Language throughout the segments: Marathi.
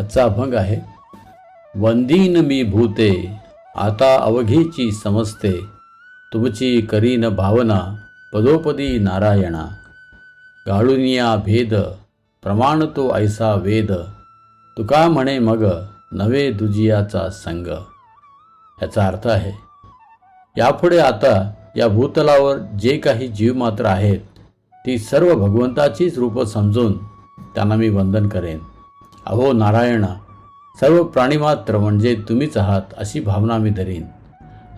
आजचा अभंग आहे वंदीन मी भूते आता अवघीची समजते तुमची करीन भावना पदोपदी नारायणा. गाळुनिया भेद प्रमाण तो ऐसा वेद तुका म्हणे मग नवे दुजियाचा संग. याचा अर्थ आहे यापुढे आता या भूतलावर जे काही जीव मात्र आहेत ती सर्व भगवंताचीच रूपं समजून त्यांना मी वंदन करेन. अहो नारायणा सर्व प्राणीमात्र म्हणजे तुम्हीच आहात अशी भावना मी धरीन.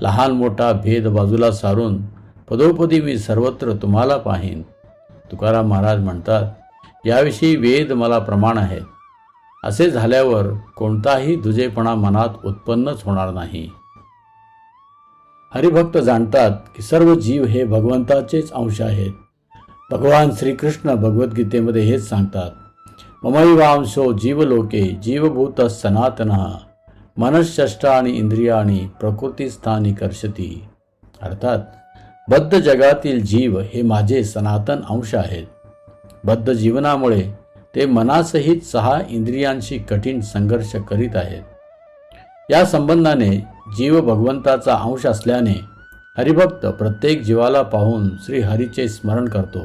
लहान मोठा भेद बाजूला सारून पदोपदी मी सर्वत्र तुम्हाला पाहीन. तुकाराम महाराज म्हणतात याविषयी वेद मला प्रमाण आहेत. असे झाल्यावर कोणताही दुजेपणा मनात उत्पन्नच होणार नाही. हरिभक्त जाणतात की सर्व जीव हे भगवंताचेच अंश आहेत. भगवान श्रीकृष्ण भगवद्गीतेमध्ये हेच सांगतात. ममैवांशो जीवलोके जीवभूत सनातन। मनःष्टानी इंद्रियाणी प्रकृतीस्थानी कर्षती। अर्थात बद्ध जगातील जीव हे माझे सनातन अंश आहेत। बद्ध जीवनामुळे ते मनासहित सहा इंद्रियांशी कठीण संघर्ष करीत आहेत। या संबंधाने जीव भगवंताचा अंश असल्याने हरिभक्त प्रत्येक जीवाला पाहून श्री हरीचे स्मरण करतो।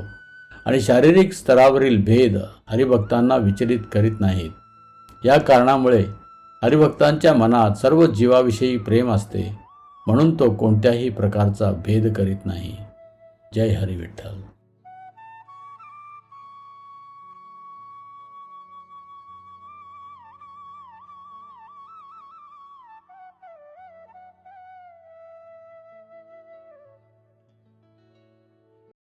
आणि शारीरिक स्तरावरील भेद हरिभक्तांना विचलित करीत नाहीत. या कारणामुळे हरिभक्तांच्या मनात सर्व जीवाविषयी प्रेम असते म्हणून तो कोणत्याही प्रकारचा भेद करीत नाही. जय हरी विठ्ठल